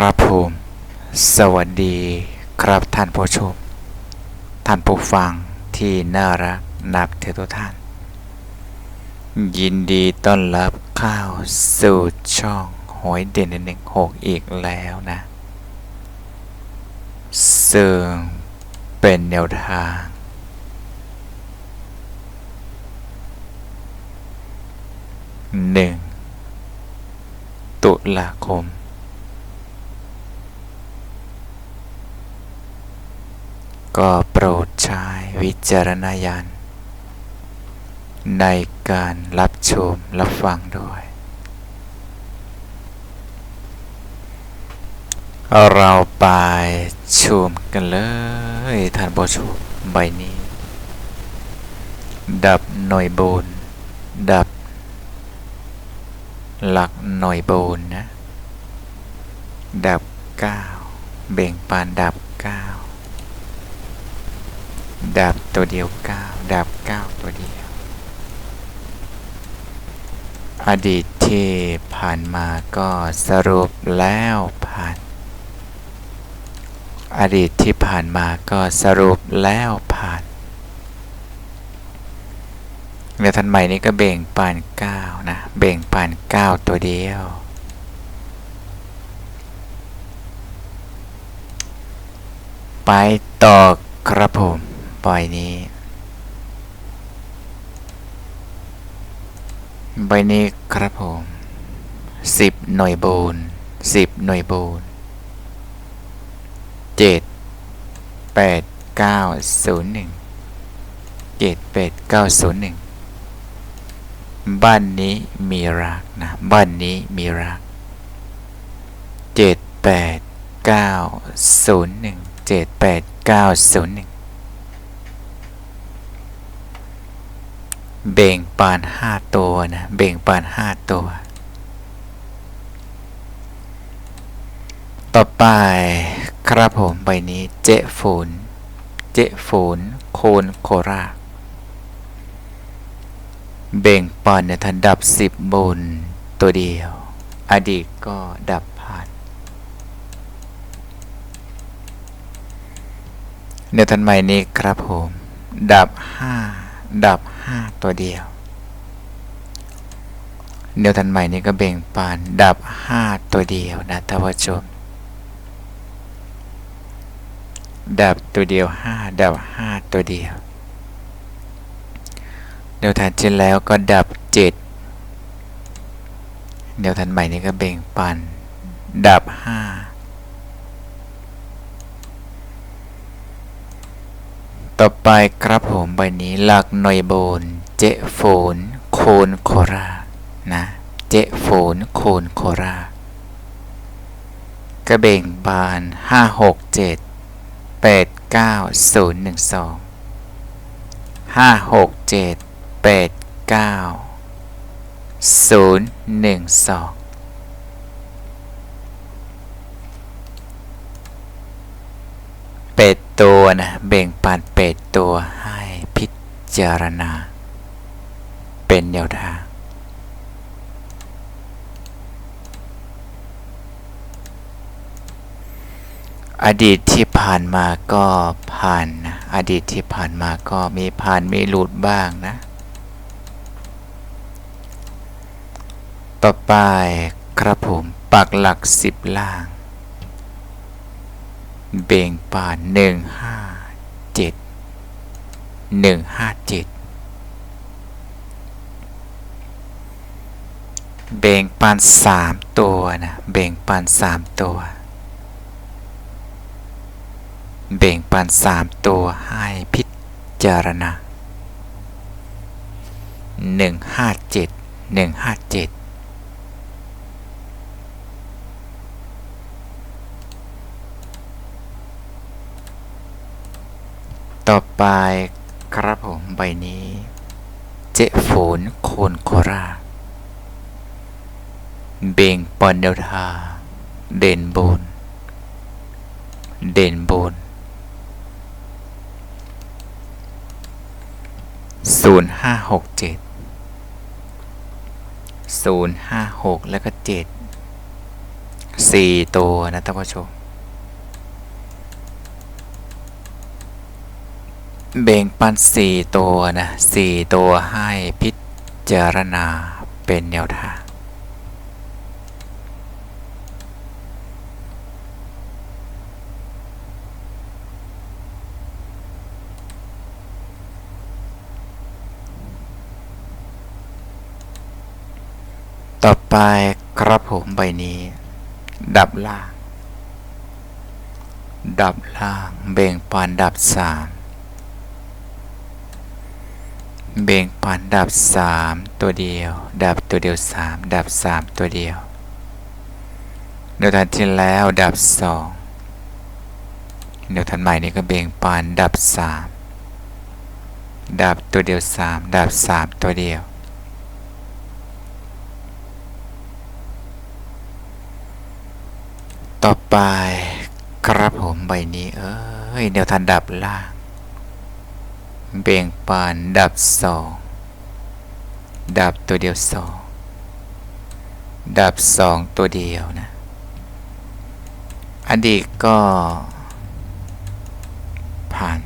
ครับผมสวัสดีครับท่านผู้ชม ท่านผู้ฟังที่น่ารักนับถือทุกท่าน ยินดีต้อนรับเข้าสู่ช่องหอยเด่นหนึ่งหกอีกแล้วนะซึ่งเป็นแนวทางหนึ่งตุลาคม ก็โปรดใช้วิจารณญาณในการรับชมรับฟังด้วย เราไปชมกันเลยท่านผู้ชมใบนี้ ดับหน่อยบน ดับ หลักหน่อยบนนะ ดับ 9 เบ่งปานดับ 9 ดาบตัวเดียวเก้าดาบเก้าตัวเดียว อดีตที่ผ่านมาก็สรุปแล้วผ่าน อดีตที่ผ่านมาก็สรุปแล้วผ่านเมทันใหม่นี้ก็เบ่งปานเก้านะเบ่งปานเก้าตัวเดียวไปต่อครับผม ปล่อยนี้ ใบนี้ครับผมสิบหน่วยบูนสิบหน่วยบูนเจ็ดแปดเก้าศูนย์หนึ่งเจ็ดแปดเก้าศูนย์หนึ่งบ้านนี้มีรักนะ บ้านนี้มีรักเจ็ดแปดเก้าศูนย์หนึ่งเจ็ดแปดเก้าศูนย์หนึ่ง เบ่งปานห้าตัวนะเบ่งปานห้าตัว ต่อไปครับผมใบนี้เจฟูนเจฟูนโคนโคราเบ่งปานเนี่ยทันดับสิบบนตัวเดียว อดีตก็ดับผ่านเนวทันใหม่นี้ครับผม ดับห้า ดับ 5 ตัวเดียว เดียวทันใหม่นี้ก็เบ่งปานดับ 5 ตัวเดียวนะท่านผู้ชมดับตัวเดียว 5 ดับ 5 ตัวเดียว เดียวทันเช่นแล้วก็ดับ 7 เดียวทันใหม่นี้ก็เบ่งปานดับ 5 ต่อไปครับผมใบนี้หลักหน่วยโบน เจโฟน โคนโครานะ เจโฟน โคนโครากระเบ่งบาน 567 89012 567 89012 เป็ดตัวนะเบ่งปานเป็ดตัวให้พิจารณา เป็นแนวทางอดีตที่ผ่านมาก็ผ่านนะอดีตที่ผ่านมาก็มีผ่านมีหลุดบ้างนะ ต่อไปครับผมปักหลักสิบล่าง เบ่งป่านหนึ่งห้าเจ็ดหนึ่งห้าเจ็ดเบ่งปานสามตัวนะ เบ่งปานสามตัว เบ่งปานสามตัวให้พิจารณาหนึ่งห้าเจ็ดหนึ่งห้าเจ็ด ต่อไปครับผมใบนี้ เจฝนโคนโคราเบ่งปอนเดลทา เด่นบน เด่นบนศูนย์ห้าหกเจ็ดศูนย์ห้าหกแล้วก็เจ็ดสี่ตัวนะท่านผู้ชม เบ่งปันสี่ตัวนะสี่ตัวให้พิจารณาเป็นแนวทางต่อไปครับผมใบนี้ ดับล่าง ดับล่าง เบ่งปานดับสาม เบ่งปานดับสามตัวเดียว ดับตัวเดียวสามดับสามตัวเดียวเดี๋ยวทันที่แล้วดับสองเดี๋ยวทันใหม่นี้ก็เบ่งปานดับสามดับตัวเดียวสามดับสามตัวเดียวต่อไปครับผมใบนี้เอ้ยเดี๋ยวทันดับล่าง เบ่งปานดับสองดับตัวเดียวสองดับสองตัวเดียวนะ อดีตก็ผ่าน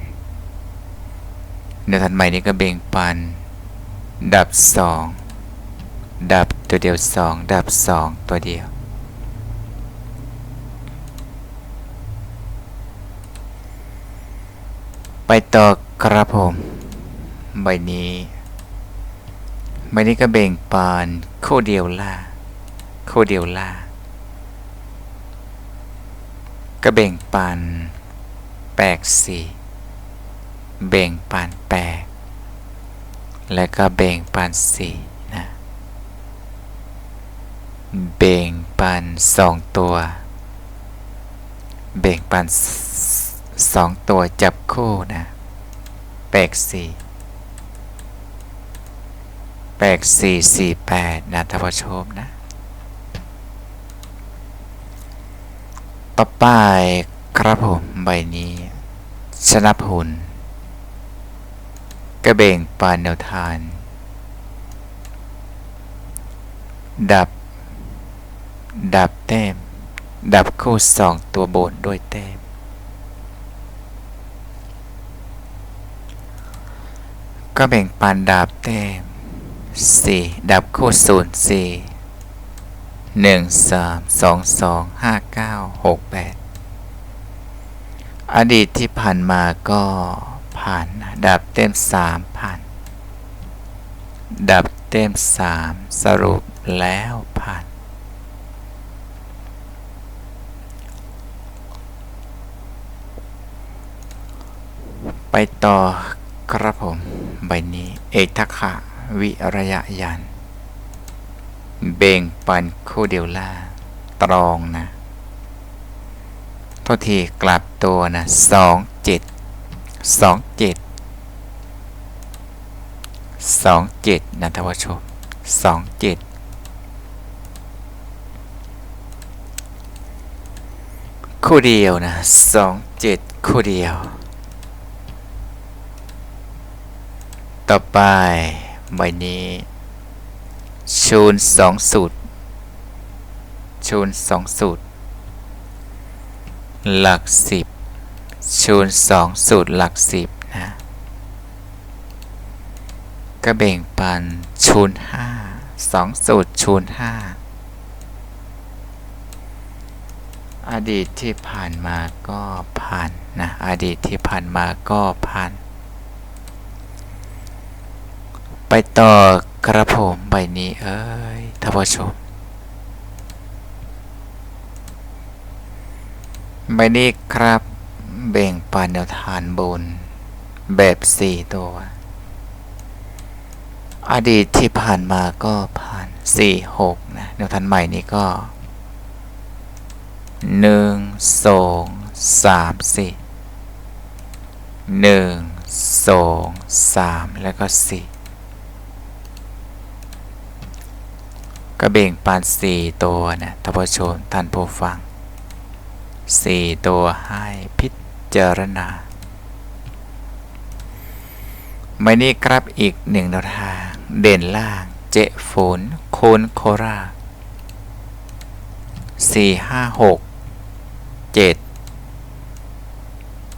เดี๋ยวทันใหม่นี้ก็เบ่งปานดับสองดับตัวเดียวสองดับสองตัวเดียว ไปต่อ ครับผม ใบนี้ ใบนี้ก็เบ่งปานโคเดียวล่า โคเดียวล่า ก็เบ่งปานแปลกสี่เบ่งปานแปลกและก็เบ่งปานสี่นะเบ่งปานสองตัว เบ่งปานสสองตัวจับคู่นะ แปลกสี่แปลกสี่สี่แปดนะท่านผู้ชมนะ ต่อไปครับผมใบนี้ชนะพลกระเบงปานแนวทาน ดับ ดับเต็มดับคู่สองตัวบนด้วยเต็ม ก็แบ่งปันดาบเต็มสี่ดับคู่ศูนย์สี่หนึ่งสามสองสองห้าเก้าหกแปดอดีตที่ผ่านมาก็ผ่านดับเต็มสามผ่านดับเต็มสามสรุปแล้วผ่านไปต่อครับผม ใบนี้ เอกทักษะวิระยะยันเบ่งปันคู่เดียวล่า ตรองนะโทษทีกลับตัวนะสองเจ็ดสองเจ็ดสองเจ็ดนะท่านผู้ชมสองเจ็ดคู่เดียวนะสองเจ็ดคู่เดียว ต่อไปใบนี้ชูนสองสูตรชูนสองสูตร หลักสิบชูนสองสูตรหลักสิบนะก็แบ่งปันชูนห้าสองสูตรชูนห้าอดีตที่ผ่านมาก็ผ่านนะอดีตที่ผ่านมาก็ผ่าน ไปต่อกระผมใบนี้เอ้ยท่านผู้ชมใบนี้ครับแบ่งปันแนวทานบน แบบสี่ตัว อดีตที่ผ่านมาก็ผ่านสี่หกนะแนวทานใหม่นี้ก็หนึ่งสองสามสี่หนึ่งสองสามแล้วก็สี่ ก็เบ่งปานสี่ตัวนะท่านผู้ชมท่านผู้ฟังสี่ตัวให้พิจารณาไม่นี้ครับอีกหนึ่งแนวทาง เด่นล่าง เจฝนโคนโคราสี่ห้าหกเจ็ด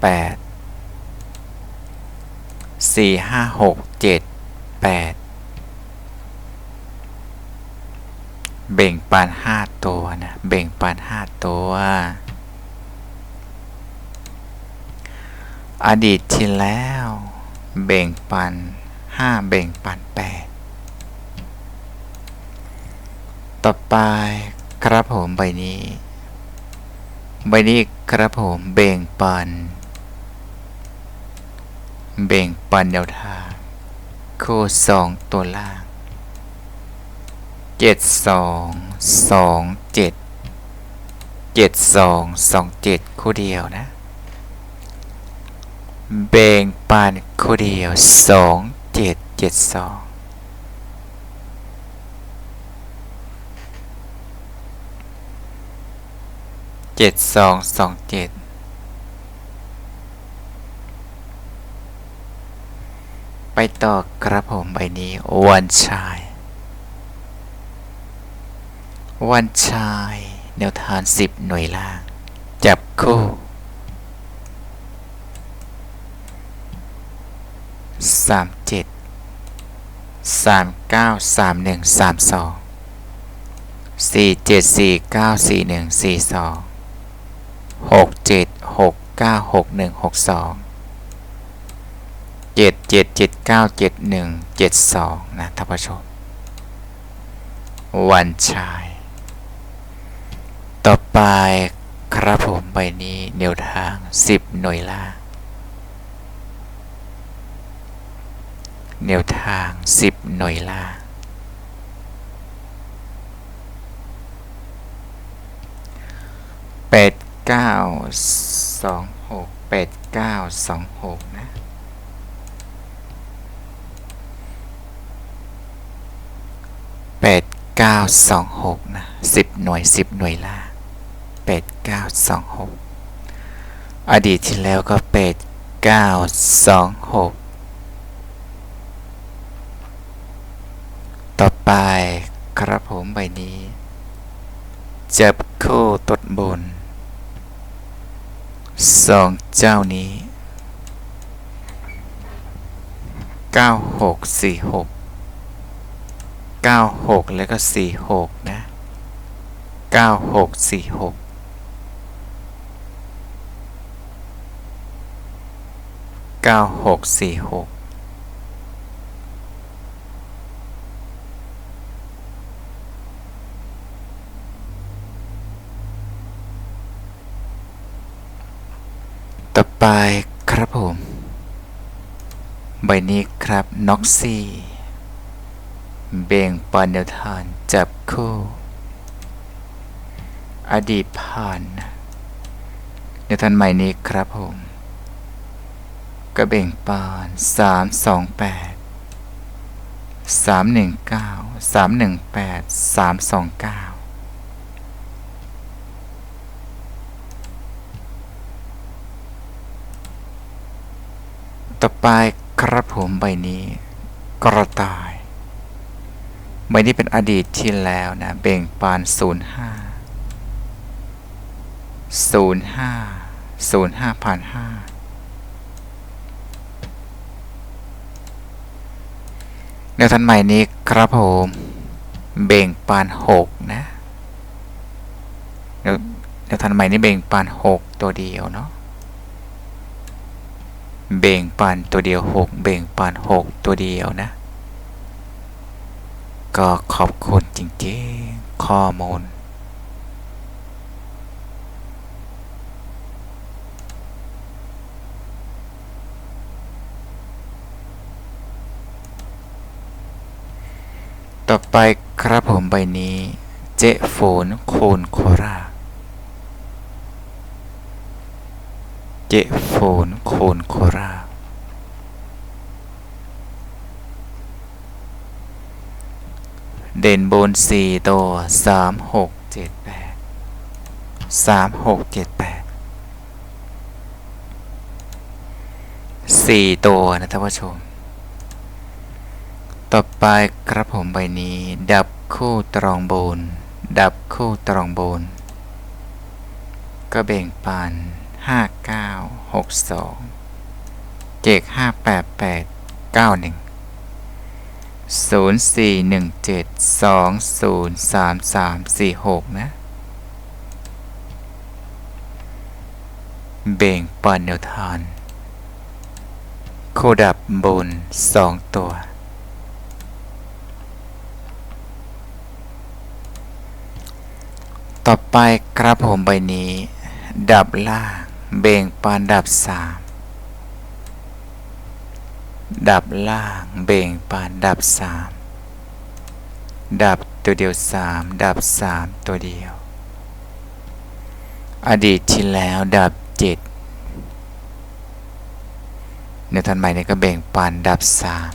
แปดสี่ห้าหกเจ็ดแปด เบ่งปานห้าตัวนะเบ่งปานห้าตัว อดีตที่แล้ว เบ่งปันห้าเบ่งปันแปดต่อไปครับผมใบนี้ ใบนี้ครับผมเบ่งปัน เบ่งปันแนวทางคู่สองตัวล่าง เจ็ดสองสองเจ็ดเจ็ดสองสองเจ็ดคู่เดียวนะเบ่งปันคู่เดียวสองเจ็ดเจ็ดสองเจ็ดสองสองเจ็ดไปต่อครับผมใบนี้วันชาย วันชาย แนวทานสิบหน่วยล่าง จับคู่สามเจ็ดสามเก้าสามหนึ่งสามสองสี่เจ็ดสี่เก้าสี่หนึ่งสี่สองหกเจ็ดหกเก้าหกหนึ่งหกสองเจ็ดเจ็ดเจ็ดเก้าเจ็ดหนึ่งเจ็ดสองนะท่านผู้ชม วันชาย ต่อไปครับผมใบนี้แนวทางสิบหน่วยล่างแนวทางสิบหน่วยล่างแปดเก้าสองหกแปดเก้าสองหกนะแปดเก้าสองหกนะสิบหน่วยสิบหน่วยล่าง 926 อดีตที่แล้วก็เป็ด926 ต่อไปครับผมใบนี้ จับคู่ตดบนสองเจ้านี้ 9646 96 แล้วก็ 46 นะ 9646 เก้าหกสี่หกต่อไปครับผม ใบนี้ครับน็อกซี่เบ่งปานแนวทานจับคู่ อดีตผ่านแนวทานใหม่นี้ครับผม ก็เบ่งปานสามสองแปดสามหนึ่งเก้าสามหนึ่งแปดสามสองเก้าต่อไปครับผมใบนี้ กระต่ายใบนี้เป็นอดีตที่แล้วนะ เบ่งปาน 05 05 05ผ่าน5แนวทันใหม่นี้ครับผมเบ่งปาน6นะแนวแนวทันใหม่นี้เบ่งปาน 6 ตัวเดียวเนาะเบ่งปานตัวเดียว 6 เบ่งปาน 6 ตัวเดียวนะ ก็ขอบคุณจริงๆ ข้อมูล ต่อไปครับผมใบนี้ เจโฟนโคนโคราเจโฟนโคนโคราเด่นบนสี่ตัวสามหกเจ็ดแปดสามหกเจ็ดแปดสี่ตัวนะท่านผู้ชม ต่อไปครับผมใบนี้ ดับคู่ตรองโบน ดับคู่ตรองโบน ก็เบ่งปันห้าเก้าหกสองเจกห้าแปดแปดเก้าหนึ่งศูนย์สี่หนึ่งเจ็ดสองศูนย์สามสามสี่หกนะ เบ่งปันแนวทานโคดับบนสองตัว ต่อไปกระผมใบนี้ ดับล่างเบ่งปานดับสามดับล่างเบ่งปานดับสามดับตัวเดียวสามดับสามตัวเดียว อดีตที่แล้วดับเจ็ดในทันใหม่นี้ก็เบ่งปานดับสาม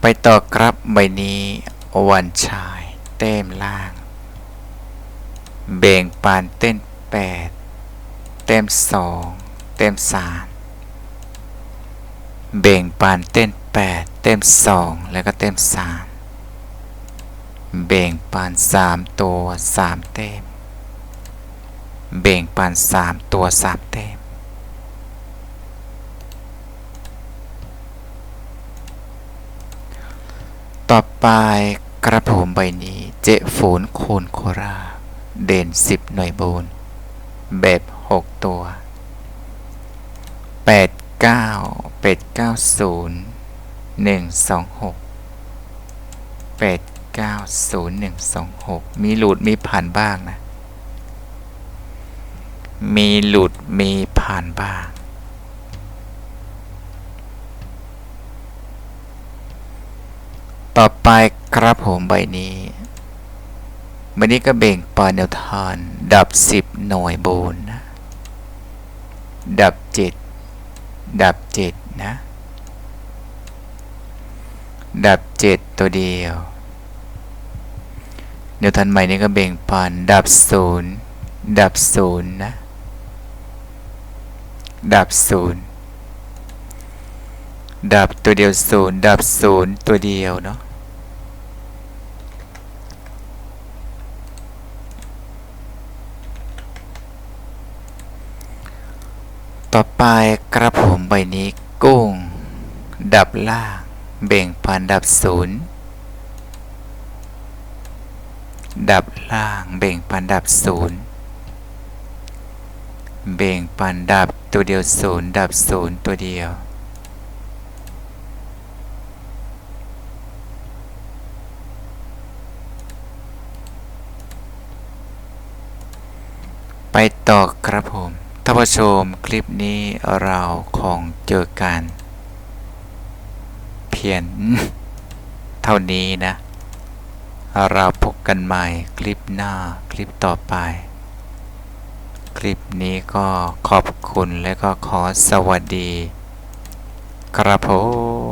ไปต่อกรับใบนี้ วันชาย เต้มล่าง เบ่งปานเต้นแปดเต็มสองเต็มสามเบ่งปานเต้นแปดเต็มสองแล้วก็เต็มสามเบ่งปานสามตัวสามเต็มเบ่งปานสามตัวสามเต็มต่อไป กระผมใบนี้เจฝูนโคนโครา เด่นสิบหน่วยโบนแบบหกตัวแปดเก้าเป็ดเก้าศูนย์หนึ่งสองหกแปดเก้าศูนย์หนึ่งสองหกมีหลุดมีผ่านบ้างนะ มีหลุดมีผ่านบ้าง ต่อไปครับผมใบนี้ใบนี้ก็เบ่งปานแนวทาน ดับสิบหน่วยโบนนะ ดับเจ็ดดับเจ็ดนะ ดับเจ็ดตัวเดียวเดี๋ยวทันใหม่นี้ก็เบ่งปานดับศูนย์ดับศูนย์นะ ดับศูนย์ดับตัวเดียวศูนย์ดับศูนย์ตัวเดียวเนาะ ต่อไปกระผมใบนี้กุ้ง ดับล่างเบ่งพันดับศูนย์ดับล่างเบ่งปันดับศูนย์เบ่งปันดับตัวเดียวศูนย์ดับศูนย์ตัวเดียว ไปต่อครับผมท่านผู้ ชมคลิปนี้เราคงเจอกัน เพียงเท่านี้นะ เราพบกันใหม่คลิปหน้าคลิปต่อไป คลิปนี้ก็ขอบคุณและก็ขอสวัสดี ครับผม